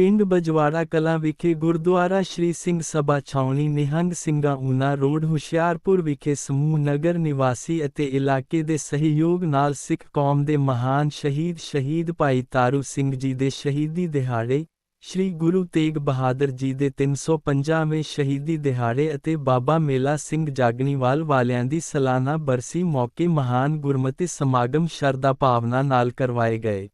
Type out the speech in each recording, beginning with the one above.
ਪਿੰਡ ਬਜਵਾੜਾ ਕਲਾਂ ਵਿਖੇ ਗੁਰਦੁਆਰਾ ਸ਼੍ਰੀ ਸਿੰਘ ਸਭਾ ਛਾਉਣੀ ਨਿਹੰਗ ਸਿੰਘਾਂ ਊਨਾ ਰੋਡ ਹੁਸ਼ਿਆਰਪੁਰ ਵਿਖੇ ਸਮੂਹ ਨਗਰ ਨਿਵਾਸੀ ਅਤੇ ਇਲਾਕੇ ਦੇ ਸਹਿਯੋਗ ਨਾਲ ਸਿੱਖ ਕੌਮ ਦੇ ਮਹਾਨ ਸ਼ਹੀਦ ਸ਼ਹੀਦ ਭਾਈ ਤਾਰੂ ਸਿੰਘ ਜੀ ਦੇ ਸ਼ਹੀਦੀ ਦਿਹਾੜੇ, ਸ਼੍ਰੀ ਗੁਰੂ ਤੇਗ ਬਹਾਦਰ ਜੀ ਦੇ 350ਵੇਂ ਸ਼ਹੀਦੀ ਦਿਹਾੜੇ ਅਤੇ ਬਾਬਾ ਮੇਲਾ ਸਿੰਘ ਜਾਗਣੀਵਾਲ ਵਾਲਿਆਂ ਦੀ ਸਾਲਾਨਾ ਬਰਸੀ ਮੌਕੇ ਮਹਾਨ ਗੁਰਮਤਿ ਸਮਾਗਮ ਸ਼ਰਧਾ ਭਾਵਨਾ ਨਾਲ ਕਰਵਾਏ ਗਏ।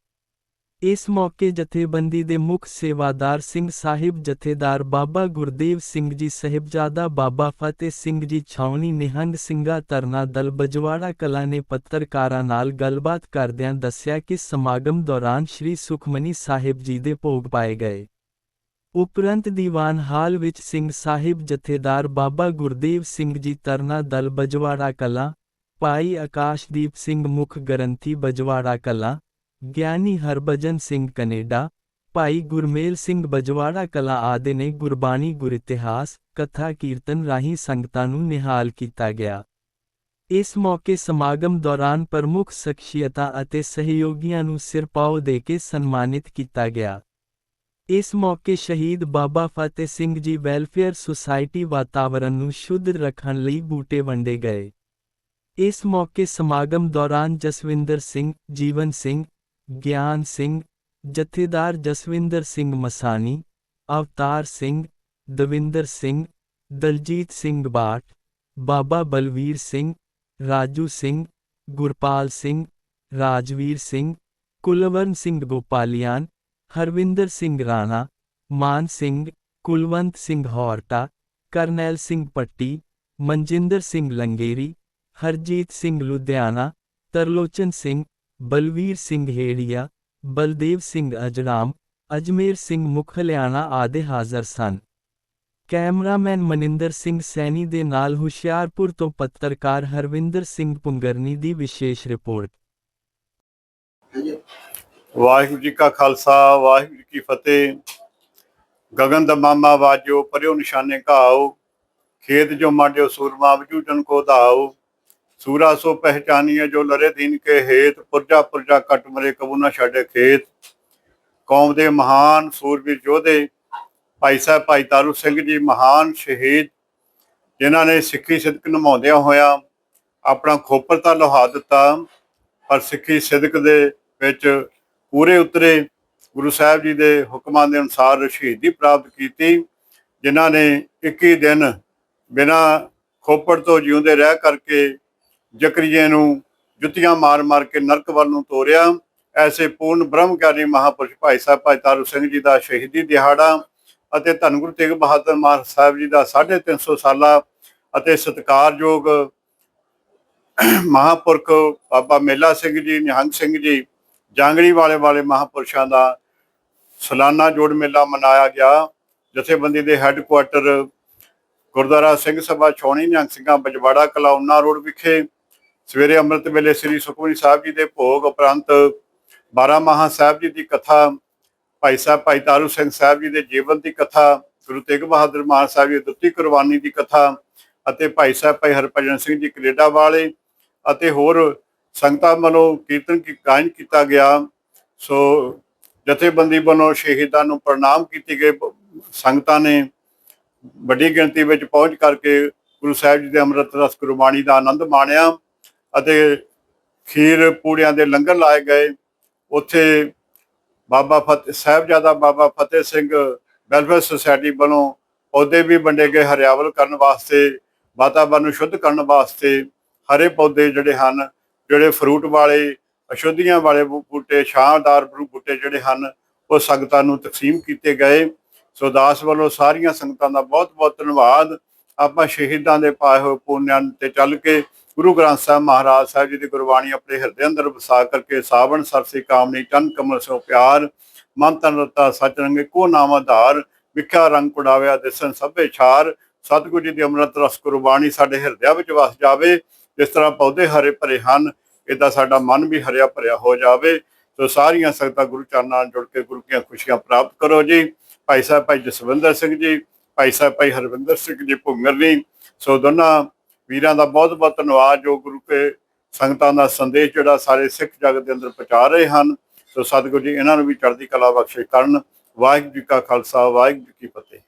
ਇਸ ਮੌਕੇ ਜਥੇਬੰਦੀ ਦੇ ਮੁੱਖ ਸੇਵਾਦਾਰ ਸਿੰਘ ਸਾਹਿਬ, ਜਥੇਦਾਰ ਬਾਬਾ ਗੁਰਦੇਵ ਸਿੰਘ ਜੀ ਸਹਿਬਜ਼ਾਦਾ ਬਾਬਾ ਫਤਿਹ ਸਿੰਘ ਜੀ ਛਾਉਣੀ, ਨਿਹੰਗ ਸਿੰਘਾ ਤਰਨਾ ਦਲ ਬਜਵਾੜਾ ਕਲਾ ਨੇ ਪੱਤਰਕਾਰਾਂ ਨਾਲ ਗੱਲਬਾਤ ਕਰਦਿਆਂ ਦੱਸਿਆ ਕਿ ਸਮਾਗਮ ਦੌਰਾਨ ਸ੍ਰੀ ਸੁਖਮਨੀ ਸਾਹਿਬ ਜੀ ਦੇ ਭੋਗ ਪਾਏ ਗਏ। ਉਪਰੰਤ ਦੀਵਾਨ ਹਾਲ ਵਿੱਚ ਸਿੰਘ ਸਾਹਿਬ, ਜਥੇਦਾਰ ਬਾਬਾ ਗੁਰਦੇਵ ਸਿੰਘ ਜੀ ਤਰਨਾ ਦਲ ਬਜਵਾੜਾ ਕਲਾ, ਭਾਈ ਆਕਾਸ਼ਦੀਪ ਸਿੰਘ ਮੁੱਖ ਗ੍ਰੰਥੀ ਬਜਵਾੜਾ ਕਲਾ ਗਿਆਨੀ ਹਰਭਜਨ ਸਿੰਘ ਕਨੇਡਾ, ਭਾਈ ਗੁਰਮੇਲ ਸਿੰਘ ਬਜਵਾੜਾ ਕਲਾ ਆਦਿ ਨੇ ਗੁਰਬਾਣੀ ਗੁਰਇਤਿਹਾਸ ਕਥਾ ਕੀਰਤਨ ਰਾਹੀਂ ਸੰਗਤਾਂ ਨੂੰ ਨਿਹਾਲ ਕੀਤਾ ਗਿਆ। ਇਸ ਮੌਕੇ ਸਮਾਗਮ ਦੌਰਾਨ ਪ੍ਰਮੁੱਖ ਸ਼ਖਸੀਅਤਾਂ ਅਤੇ ਸਹਿਯੋਗੀਆਂ ਨੂੰ ਸਿਰਪਾਓ ਦੇ ਕੇ ਸਨਮਾਨਿਤ ਕੀਤਾ ਗਿਆ। ਇਸ ਮੌਕੇ ਸ਼ਹੀਦ ਬਾਬਾ ਫਤਿਹ ਸਿੰਘ ਜੀ ਵੈਲਫੇਅਰ ਸੁਸਾਇਟੀ ਵਾਤਾਵਰਣ ਨੂੰ ਸ਼ੁੱਧ ਰੱਖਣ ਲਈ ਬੂਟੇ ਵੰਡੇ ਗਏ। ਇਸ ਮੌਕੇ ਸਮਾਗਮ ਦੌਰਾਨ ਜਸਵਿੰਦਰ ਸਿੰਘ, ਜੀਵਨ ਸਿੰਘ ਗਿਆਨ ਸਿੰਘ, ਜਥੇਦਾਰ ਜਸਵਿੰਦਰ ਸਿੰਘ ਮਸਾਨੀ, ਅਵਤਾਰ ਸਿੰਘ, ਦਵਿੰਦਰ ਸਿੰਘ, ਦਲਜੀਤ ਸਿੰਘ ਬਾਟ, ਬਾਬਾ ਬਲਵੀਰ ਸਿੰਘ, ਰਾਜੂ ਸਿੰਘ, ਗੁਰਪਾਲ ਸਿੰਘ, ਰਾਜਵੀਰ ਸਿੰਘ ਕੁਲਵਰਨ ਸਿੰਘ ਗੋਪਾਲੀਆਨ, ਹਰਵਿੰਦਰ ਸਿੰਘ ਰਾਣਾ, ਮਾਨ ਸਿੰਘ, ਕੁਲਵੰਤ ਸਿੰਘ ਹੌਰਟਾ, ਕਰਨੈਲ ਸਿੰਘ ਪੱਟੀ, ਮਨਜਿੰਦਰ ਸਿੰਘ ਲੰਗੇਰੀ, ਹਰਜੀਤ ਸਿੰਘ ਲੁਧਿਆਣਾ, ਤਰਲੋਚਨ ਸਿੰਘ ਬਲਵੀਰ ਸਿੰਘ ਹੇੜੀਆ, ਬਲਦੇਵ ਸਿੰਘ ਅਜਰਾਮ, ਅਜਮੇਰ ਸਿੰਘ ਮੁਖਲਿਆਣਾ ਆਦਿ ਹਾਜ਼ਰ ਸਨ। ਕੈਮਰਾਮੈਨ ਮਨਿੰਦਰ ਸਿੰਘ ਸੈਣੀ ਦੇ ਨਾਲ ਹੁਸ਼ਿਆਰਪੁਰ ਤੋਂ ਪੱਤਰਕਾਰ ਹਰਵਿੰਦਰ ਸਿੰਘ ਪੁੰਗਰਨੀ ਦੀ ਵਿਸ਼ੇਸ਼ ਰਿਪੋਰਟ। ਵਾਹਿਗੁਰੂ ਜੀ ਕਾ ਖਾਲਸਾ, ਵਾਹਿਗੁਰੂ ਜੀ ਕੀ ਫਤਿਹ। ਗगन ਦਮਾਮਾ ਵਾਜੋ ਪਰਿਓ ਨਿਸ਼ਾਨੇ ਘਾਓ। ਖੇਤ ਜੋ ਮਾਡਿਓ ਸੂਰਮਾ ਵਜੂਟਨ ਕੋ ਧਾਓ। ਸੂਰਾ ਸੋ ਪਹਿਚਾਨੀਏ ਜੋ ਲਰੇ ਦੀਨ ਕੇ ਹੇਤ, ਪੁਰਜਾ ਪੁਰਜਾ ਕਟ ਮਰੇ ਕਬੂ ਨਾ ਛੱਡੇ ਖੇਤ। ਕੌਮ ਦੇ ਮਹਾਨ ਸੂਰਬੀਰ ਯੋਧੇ, ਭਾਈ ਸਾਹਿਬ ਭਾਈ ਤਾਰੂ ਸਿੰਘ ਜੀ ਮਹਾਨ ਸ਼ਹੀਦ, ਜਿਨ੍ਹਾਂ ਨੇ ਸਿੱਖੀ ਸਿਦਕ ਨਿਭਾਉਂਦਿਆਂ ਹੋਇਆ ਆਪਣਾ ਖੋਪਰ ਤਾਂ ਲੁਹਾ ਦਿੱਤਾ, ਪਰ ਸਿੱਖੀ ਸਿਦਕ ਦੇ ਵਿੱਚ ਪੂਰੇ ਉਤਰੇ ਗੁਰੂ ਸਾਹਿਬ ਜੀ ਦੇ ਹੁਕਮਾਂ ਦੇ ਅਨੁਸਾਰ ਸ਼ਹੀਦੀ ਪ੍ਰਾਪਤ ਕੀਤੀ, ਜਿਨ੍ਹਾਂ ਨੇ 21 ਦਿਨ ਬਿਨਾ ਖੋਪੜ ਤੋਂ ਜਿਉਂਦੇ ਰਹਿ ਕਰਕੇ ਜਕਰੀਏ ਨੂੰ ਜੁੱਤੀਆਂ ਮਾਰ-ਮਾਰ ਕੇ ਨਰਕ ਵੱਲ ਨੂੰ ਤੋਰਿਆ। ਐਸੇ ਪੂਰਨ ਬ੍ਰਹਮ ਗਿਆਨੀ ਮਹਾਪੁਰਸ਼ ਭਾਈ ਸਾਹਿਬ ਭਾਈ ਤਾਰੂ ਸਿੰਘ ਜੀ ਦਾ ਸ਼ਹੀਦੀ ਦਿਹਾੜਾ ਅਤੇ ਧੰਨ ਗੁਰੂ ਤੇਗ ਬਹਾਦਰ ਮਹਾਰਾਜ ਸਾਹਿਬ ਜੀ ਦਾ 350 ਸਾਲਾ ਅਤੇ ਸਤਿਕਾਰਯੋਗ ਮਹਾਪੁਰਖ ਬਾਬਾ ਮੇਲਾ ਸਿੰਘ ਜੀ, ਨਿਹੰਗ ਸਿੰਘ ਜੀ ਜਾਂਗੜੀ ਵਾਲੇ ਵਾਲੇ ਮਹਾਪੁਰਸ਼ਾਂ ਦਾ ਸਾਲਾਨਾ ਜੋੜ ਮੇਲਾ ਮਨਾਇਆ ਗਿਆ। ਜਥੇਬੰਦੀ ਦੇ ਹੈੱਡਕੁਆਟਰ ਗੁਰਦੁਆਰਾ ਸਿੰਘ ਸਭਾ ਛੋਣੀ ਨਿਹੰਗ ਸਿੰਘਾਂ, ਬਜਵਾੜਾ ਕਲਾਉਨਾ ਰੋਡ ਵਿਖੇ ਸਵੇਰੇ ਅੰਮ੍ਰਿਤ ਵੇਲੇ ਸ੍ਰੀ ਸੁਖਮਨੀ ਸਾਹਿਬ ਜੀ ਦੇ ਭੋਗ ਉਪਰੰਤ 12 ਮਹਾ ਸਾਹਿਬ ਜੀ ਦੀ ਕਥਾ, ਭਾਈ ਸਾਹਿਬ ਭਾਈ ਤਾਰੂ ਸਿੰਘ ਸਾਹਿਬ ਜੀ ਦੇ ਜੀਵਨ ਦੀ ਕਥਾ, ਗੁਰੂ ਤੇਗ ਬਹਾਦਰ ਮਾਨ ਸਾਹਿਬ ਜੀ ਦੀ ਦਿੱਤੀ ਕੁਰਬਾਨੀ ਦੀ ਕਥਾ ਅਤੇ ਭਾਈ ਸਾਹਿਬ ਭਾਈ ਹਰਭਜਨ ਸਿੰਘ ਜੀ ਕੈਨੇਡਾ ਵਾਲੇ ਅਤੇ ਹੋਰ ਸੰਗਤਾਂ ਵੱਲੋਂ ਕੀਰਤਨ ਕੀ ਗਾਇਨ ਕੀਤਾ ਗਿਆ। ਸੋ ਜਥੇਬੰਦੀ ਵੱਲੋਂ ਸ਼ਹੀਦਾਂ ਨੂੰ ਪ੍ਰਣਾਮ ਕੀਤੇ ਗਏ ਸੰਗਤਾਂ ਨੇ ਵੱਡੀ ਗਿਣਤੀ ਵਿੱਚ ਪਹੁੰਚ ਕਰਕੇ ਗੁਰੂ ਸਾਹਿਬ ਜੀ ਦੇ ਅੰਮ੍ਰਿਤ ਰਸ ਗੁਰਬਾਣੀ ਦਾ ਆਨੰਦ ਮਾਣਿਆ। ਅਤੇ ਖੀਰ ਪੂੜਿਆਂ ਦੇ ਲੰਗਰ ਲਾਏ ਗਏ। ਉੱਥੇ ਬਾਬਾ ਫਤਿਹ ਸਾਹਿਬਜ਼ਾਦਾ ਬਾਬਾ ਫਤਿਹ ਸਿੰਘ ਵੈਲਫੇਅਰ ਸੁਸਾਇਟੀ ਵੱਲੋਂ ਪੌਦੇ ਵੀ ਵੰਡੇ ਗਏ ਹਰਿਆਵਲ ਕਰਨ ਵਾਸਤੇ, ਵਾਤਾਵਰਨ ਨੂੰ ਸ਼ੁੱਧ ਕਰਨ ਵਾਸਤੇ। ਹਰੇ ਪੌਦੇ ਜਿਹੜੇ ਹਨ, ਜਿਹੜੇ ਫਰੂਟ ਵਾਲੇ, ਅਸ਼ੁੱਧੀਆਂ ਵਾਲੇ ਬੂਟੇ, ਛਾਂਦਾਰ ਬੂਟੇ ਜਿਹੜੇ ਹਨ, ਉਹ ਸੰਗਤਾਂ ਨੂੰ ਤਕਸੀਮ ਕੀਤੇ ਗਏ। ਸੋ ਦਾਸ ਵੱਲੋਂ ਸਾਰੀਆਂ ਸੰਗਤਾਂ ਦਾ ਬਹੁਤ ਬਹੁਤ ਧੰਨਵਾਦ। ਆਪਾਂ ਸ਼ਹੀਦਾਂ ਦੇ ਪਾਏ ਹੋਏ ਪੁੰਨਿਆਂ ਤੇ ਚੱਲ ਕੇ ਗੁਰੂ ਗ੍ਰੰਥ ਸਾਹਿਬ ਮਹਾਰਾਜ ਸਾਹਿਬ ਜੀ ਦੀ ਗੁਰਬਾਣੀ ਆਪਣੇ ਹਿਰਦੇ ਅੰਦਰ ਵਸਾ ਕਰਕੇ ਸਾਵਣ ਸਰਸੇ ਕਾਮਨੀ ਚੰਨ ਕਮਲ ਸੋ ਪਿਆਰ, ਮਨ ਤਨ ਰਤਾ ਸਚ ਰੰਗੇ, ਕੋ ਨਾਮ ਆਧਾਰ, ਵਿਖਿਆ ਰੰਗ ਕੁੜਾਵਿਆ ਦਿਸਨ ਸਭੇ ਛਾਰ। ਸਤਿਗੁਰੂ ਜੀ ਦੀ ਅੰਮ੍ਰਿਤ ਰਸ ਗੁਰਬਾਣੀ ਸਾਡੇ ਹਿਰਦਿਆਂ ਵਿੱਚ ਵਸ ਜਾਵੇ, ਜਿਸ ਤਰ੍ਹਾਂ ਪੌਦੇ ਹਰੇ ਭਰੇ ਹਨ ਇਦਾਂ ਸਾਡਾ ਮਨ ਵੀ ਹਰਿਆ ਭਰਿਆ ਹੋ ਜਾਵੇ। ਸੋ ਸਾਰੀਆਂ ਸੰਗਤਾਂ ਗੁਰੂ ਚਰਨਾਂ ਨਾਲ ਜੁੜ ਕੇ ਗੁਰੂ ਦੀਆਂ ਖੁਸ਼ੀਆਂ ਪ੍ਰਾਪਤ ਕਰੋ ਜੀ। ਭਾਈ ਸਾਹਿਬ ਭਾਈ ਜਸਵਿੰਦਰ ਸਿੰਘ ਜੀ, ਭਾਈ ਸਾਹਿਬ ਭਾਈ ਹਰਵਿੰਦਰ ਸਿੰਘ ਜੀ ਭੁੰਗਰਨੀ ਸੋ ਦੋਨਾਂ ਵੀਰਾਂ ਦਾ ਬਹੁਤ ਬਹੁਤ ਧੰਨਵਾਦ ਜੋ ਗੁਰੂ ਕੇ ਸੰਗਤਾਂ ਦਾ ਸੰਦੇਸ਼ ਜਿਹੜਾ ਸਾਰੇ ਸਿੱਖ ਜਗਤ ਦੇ ਅੰਦਰ ਪਹੁੰਚਾ ਰਹੇ ਹਨ। ਸੋ ਸਤਿਗੁਰੂ ਜੀ, ਇਹਨਾਂ ਨੂੰ ਵੀ ਚੜ੍ਹਦੀ ਕਲਾ ਬਖਸ਼ੇ ਕਰਨ। ਵਾਹਿਗੁਰੂ ਜੀ ਕਾ ਖਾਲਸਾ, ਵਾਹਿਗੁਰੂ ਜੀ ਕੀ ਫਤਿਹ।